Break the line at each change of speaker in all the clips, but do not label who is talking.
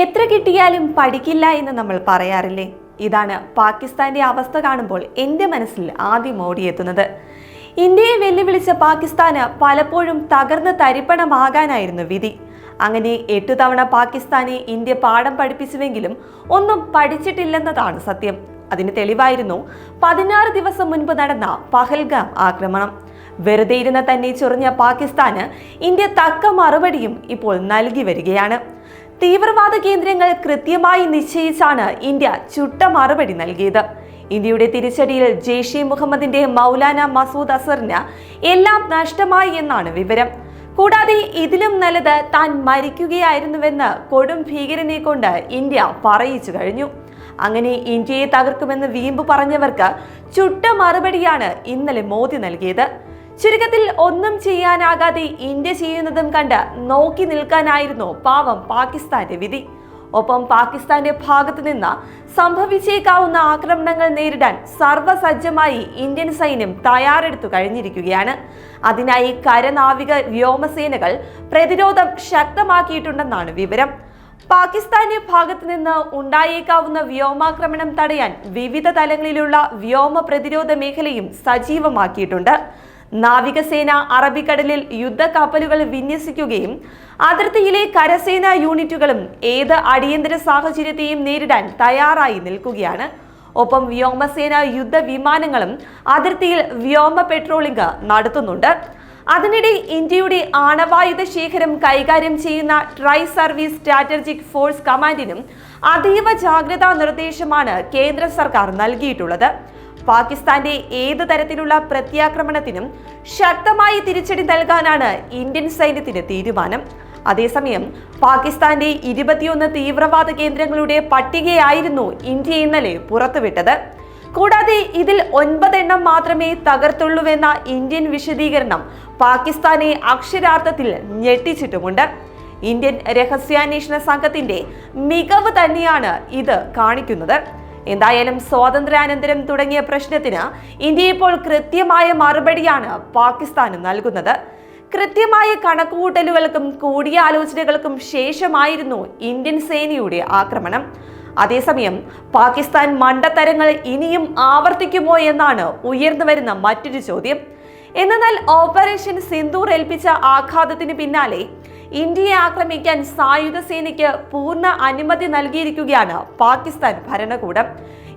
എത്ര കിട്ടിയാലും പഠിക്കില്ല എന്ന് നമ്മൾ പറയാറില്ലേ? ഇതാണ് പാകിസ്ഥാന്റെ അവസ്ഥ കാണുമ്പോൾ എന്റെ മനസ്സിൽ ആദ്യം ഓടിയെത്തുന്നത്. ഇന്ത്യയെ വെല്ലുവിളിച്ച പാകിസ്ഥാന് പലപ്പോഴും തകർന്ന് തരിപ്പണമാകാനായിരുന്നു വിധി. അങ്ങനെ എട്ടു തവണ പാകിസ്ഥാനെ ഇന്ത്യ പാഠം പഠിപ്പിച്ചുവെങ്കിലും ഒന്നും പഠിച്ചിട്ടില്ലെന്നതാണ് സത്യം. അതിന് തെളിവായിരുന്നു പതിനാറ് ദിവസം മുൻപ് നടന്ന പഹൽഗാം ആക്രമണം. വെറുതെ ഇരുന്ന തന്നെ ചൊറിഞ്ഞ പാകിസ്ഥാന് ഇന്ത്യ തക്ക മറുപടിയും ഇപ്പോൾ നൽകി വരികയാണ്. തീവ്രവാദ കേന്ദ്രങ്ങൾ കൃത്യമായി നിശ്ചയിച്ചാണ് ഇന്ത്യ ചുട്ട മറുപടി നൽകിയത്. ഇന്ത്യയുടെ തിരിച്ചടിയിൽ ജെയ്ഷെ മുഹമ്മദിന്റെ മൗലാന മസൂദ് അസറിന് എല്ലാം നഷ്ടമായി എന്നാണ് വിവരം. കൂടാതെ ഇതിലും നല്ലത് താൻ മരിക്കുകയായിരുന്നുവെന്ന് കൊടും ഭീകരനെ കൊണ്ട് ഇന്ത്യ പറയിച്ചു കഴിഞ്ഞു. അങ്ങനെ ഇന്ത്യയെ തകർക്കുമെന്ന് വീമ്പ് പറഞ്ഞവർക്ക് ചുട്ട മറുപടിയാണ് ഇന്നലെ മോദി നൽകിയത്. ചുരുക്കത്തിൽ ഒന്നും ചെയ്യാനാകാതെ ഇന്ത്യ ചെയ്യുന്നതും കണ്ട് നോക്കി നിൽക്കാനായിരുന്നു പാവം പാകിസ്ഥാന്റെ വിധി. ഒപ്പം പാകിസ്ഥാന്റെ ഭാഗത്തു നിന്ന് സംഭവിച്ചേക്കാവുന്ന ആക്രമണങ്ങൾ നേരിടാൻ സർവസജ്ജമായി ഇന്ത്യൻ സൈന്യം തയ്യാറെടുത്തു കഴിഞ്ഞിരിക്കുകയാണ്. അതിനായി കരനാവിക വ്യോമസേനകൾ പ്രതിരോധം ശക്തമാക്കിയിട്ടുണ്ടെന്നാണ് വിവരം. പാകിസ്ഥാന്റെ ഭാഗത്തു നിന്ന് ഉണ്ടായേക്കാവുന്ന വ്യോമാക്രമണം തടയാൻ വിവിധ തലങ്ങളിലുള്ള വ്യോമ പ്രതിരോധ മേഖലയും സജീവമാക്കിയിട്ടുണ്ട്. നാവികസേന അറബിക്കടലിൽ യുദ്ധക്കപ്പലുകൾ വിന്യസിക്കുകയും അതിർത്തിയിലെ കരസേനാ യൂണിറ്റുകളും ഏത് അടിയന്തര സാഹചര്യത്തെയും നേരിടാൻ തയ്യാറായി നിൽക്കുകയാണ്. ഒപ്പം വ്യോമസേന യുദ്ധ വിമാനങ്ങളും അതിർത്തിയിൽ വ്യോമ പെട്രോളിംഗ് നടത്തുന്നുണ്ട്. അതിനിടെ ഇന്ത്യയുടെ ആണവായുധ ശേഖരം കൈകാര്യം ചെയ്യുന്ന ട്രൈ സർവീസ് സ്ട്രാറ്റജിക് ഫോഴ്സ് കമാൻഡിനും അതീവ ജാഗ്രതാ നിർദ്ദേശമാണ് കേന്ദ്ര സർക്കാർ നൽകിയിട്ടുള്ളത്. പാകിസ്ഥാന്റെ ഏത് തരത്തിലുള്ള പ്രത്യാക്രമണത്തിനും ശക്തമായി തിരിച്ചടി നൽകാനാണ് ഇന്ത്യൻ സൈന്യത്തിന്റെ തീരുമാനം. അതേസമയം പാകിസ്ഥാന്റെ ഇരുപത്തിയൊന്ന് തീവ്രവാദ കേന്ദ്രങ്ങളുടെ പട്ടികയായിരുന്നു ഇന്ത്യ ഇന്നലെ പുറത്തുവിട്ടത്. കൂടാതെ ഇതിൽ ഒൻപതെണ്ണം മാത്രമേ തകർത്തുള്ളൂവെന്ന ഇന്ത്യൻ വിശദീകരണം പാകിസ്ഥാനെ അക്ഷരാർത്ഥത്തിൽ ഞെട്ടിച്ചിട്ടുമുണ്ട്. ഇന്ത്യൻ രഹസ്യാന്വേഷണ സംഘത്തിന്റെ മികവ് തന്നെയാണ് ഇത് കാണിക്കുന്നത്. എന്തായാലും സ്വാതന്ത്ര്യാനന്തരം തുടങ്ങിയ പ്രശ്നത്തിന് ഇന്ത്യ ഇപ്പോൾ കൃത്യമായ മറുപടിയാണ് പാകിസ്ഥാന് നൽകുന്നത്. കൃത്യമായ കണക്കുകൂട്ടലുകൾക്കും കൂടിയാലോചനകൾക്കും ശേഷമായിരുന്നു ഇന്ത്യൻ സേനയുടെ ആക്രമണം. അതേസമയം പാകിസ്ഥാൻ മണ്ടത്തരങ്ങൾ ഇനിയും ആവർത്തിക്കുമോ എന്നാണ് ഉയർന്നു വരുന്ന മറ്റൊരു ചോദ്യം. എന്നാൽ ഓപ്പറേഷൻ സിന്ദൂർ ഏൽപ്പിച്ച ആഘാതത്തിന് പിന്നാലെ ഇന്ത്യയെ ആക്രമിക്കാൻ സായുധ സേനയ്ക്ക് പൂർണ അനുമതി നൽകിയിരിക്കുകയാണ് പാകിസ്ഥാൻ ഭരണകൂടം.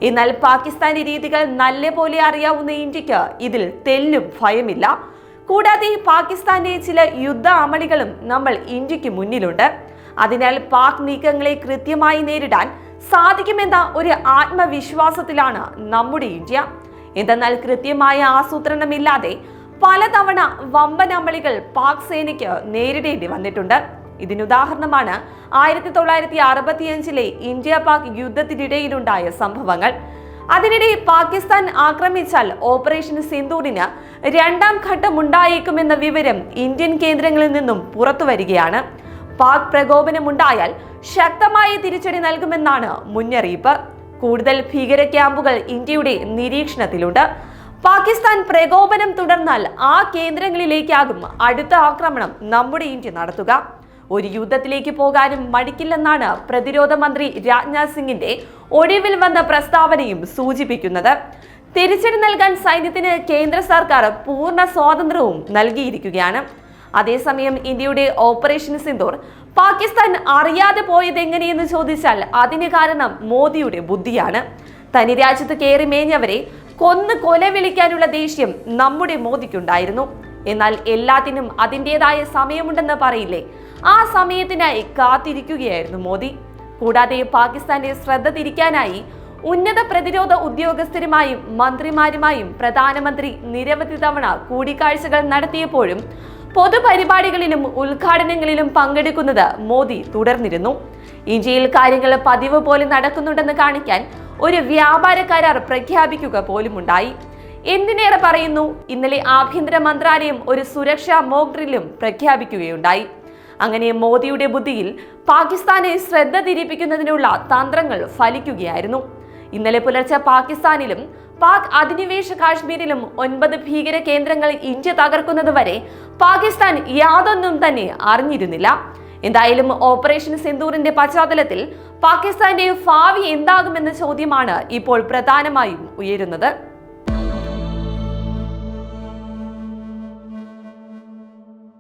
എന്നാൽ പാകിസ്ഥാന്റെ രീതികൾ നല്ലപോലെ അറിയാവുന്ന ഇന്ത്യയ്ക്ക് ഇതിൽ തെല്ലും ഭയമില്ല. കൂടാതെ പാകിസ്ഥാന്റെ ചില യുദ്ധ അമളികളും നമ്മൾ ഇന്ത്യയ്ക്ക് മുന്നിലുണ്ട്. അതിനാൽ പാക് നീക്കങ്ങളെ കൃത്യമായി നേരിടാൻ സാധിക്കുമെന്ന ഒരു ആത്മവിശ്വാസത്തിലാണ് നമ്മുടെ ഇന്ത്യ. എന്തെന്നാൽ കൃത്യമായ ആസൂത്രണമില്ലാതെ പലതവണ വമ്പൻ അമളികൾ പാക് സേനയ്ക്ക് നേരിടേണ്ടി വന്നിട്ടുണ്ട്. ഇതിനുദാഹരണമാണ് ആയിരത്തി തൊള്ളായിരത്തി അറുപത്തിയഞ്ചിലെ ഇന്ത്യ പാക് യുദ്ധത്തിനിടയിലുണ്ടായ സംഭവങ്ങൾ. അതിനിടെ പാകിസ്ഥാൻ ആക്രമിച്ചാൽ ഓപ്പറേഷൻ സിന്ദൂറിന് രണ്ടാം ഘട്ടം ഉണ്ടായേക്കുമെന്ന വിവരം ഇന്ത്യൻ കേന്ദ്രങ്ങളിൽ നിന്നും പുറത്തുവരികയാണ്. പാക് പ്രകോപനമുണ്ടായാൽ ശക്തമായ തിരിച്ചടി നൽകുമെന്നാണ് മുന്നറിയിപ്പ്. കൂടുതൽ ഭീകര ക്യാമ്പുകൾ ഇന്ത്യയുടെ നിരീക്ഷണത്തിലുണ്ട്. പാകിസ്ഥാൻ പ്രകോപനം തുടർന്നാൽ ആ കേന്ദ്രങ്ങളിലേക്കാകും അടുത്ത ആക്രമണം നമ്മുടെ ഇന്ത്യ നടത്തുക. ഒരു യുദ്ധത്തിലേക്ക് പോകാനും മടിക്കില്ലെന്നാണ് പ്രതിരോധ മന്ത്രി രാജ്നാഥ് സിംഗിന്റെ ഒടുവിൽ വന്ന പ്രസ്താവനയും സൂചിപ്പിക്കുന്നത്. തിരിച്ചടി നൽകാൻ സൈന്യത്തിന് കേന്ദ്ര സർക്കാർ പൂർണ സ്വാതന്ത്ര്യവും നൽകിയിരിക്കുകയാണ്. അതേസമയം ഇന്ത്യയുടെ ഓപ്പറേഷൻ സിന്ദൂർ പാകിസ്ഥാൻ അറിയാതെ പോയത് എങ്ങനെയെന്ന് ചോദിച്ചാൽ അതിന് കാരണം മോദിയുടെ ബുദ്ധിയാണ്. തനി രാജ്യത്ത് കയറി മേഞ്ഞവരെ കൊന്ന് കൊല വിളിക്കാനുള്ള ദേഷ്യം നമ്മുടെ മോദിക്കുണ്ടായിരുന്നു. എന്നാൽ എല്ലാത്തിനും അതിന്റെതായ സമയമുണ്ടെന്ന് പറയില്ലേ? ആ സമയത്തിനായി കാത്തിരിക്കുകയായിരുന്നു മോദി. കൂടാതെ പാകിസ്ഥാന്റെ ശ്രദ്ധ തിരിക്കാനായി ഉന്നത പ്രതിരോധ ഉദ്യോഗസ്ഥരുമായും മന്ത്രിമാരുമായും പ്രധാനമന്ത്രി നിരവധി തവണ കൂടിക്കാഴ്ചകൾ നടത്തിയപ്പോഴും പൊതുപരിപാടികളിലും ഉദ്ഘാടനങ്ങളിലും പങ്കെടുക്കുന്നത് മോദി തുടർന്നിരുന്നു. ഇന്ത്യയിൽ കാര്യങ്ങൾ പതിവ് പോലെ നടക്കുന്നുണ്ടെന്ന് കാണിക്കാൻ ഒരു വ്യാപാര കരാർ പ്രഖ്യാപിക്കുക പോലുമുണ്ടായി. എന്തിനേറെ പറയുന്നു? ഇന്നലെ ആഭ്യന്തര മന്ത്രാലയം ഒരു സുരക്ഷാ മോക്ക് ഡ്രില്ലും പ്രഖ്യാപിക്കുകയുണ്ടായി. അങ്ങനെ മോദിയുടെ ബുദ്ധിയിൽ പാകിസ്ഥാനെ ശ്രദ്ധ തിരിപ്പിക്കുന്നതിനുള്ള തന്ത്രങ്ങൾ ഫലിക്കുകയായിരുന്നു. ഇന്നലെ പുലർച്ചെ പാകിസ്ഥാനിലും പാക് അധിനിവേശ കാശ്മീരിലും ഒൻപത് ഭീകര കേന്ദ്രങ്ങൾ ഇന്ത്യ തകർക്കുന്നതുവരെ പാകിസ്ഥാൻ യാതൊന്നും തന്നെ അറിഞ്ഞിരുന്നില്ല. എന്തായാലും ഓപ്പറേഷൻ സിന്ദൂറിന്റെ പശ്ചാത്തലത്തിൽ പാകിസ്ഥാന്റെ ഭാവി എന്താകുമെന്ന ചോദ്യമാണ് ഇപ്പോൾ പ്രധാനമായും ഉയരുന്നത്.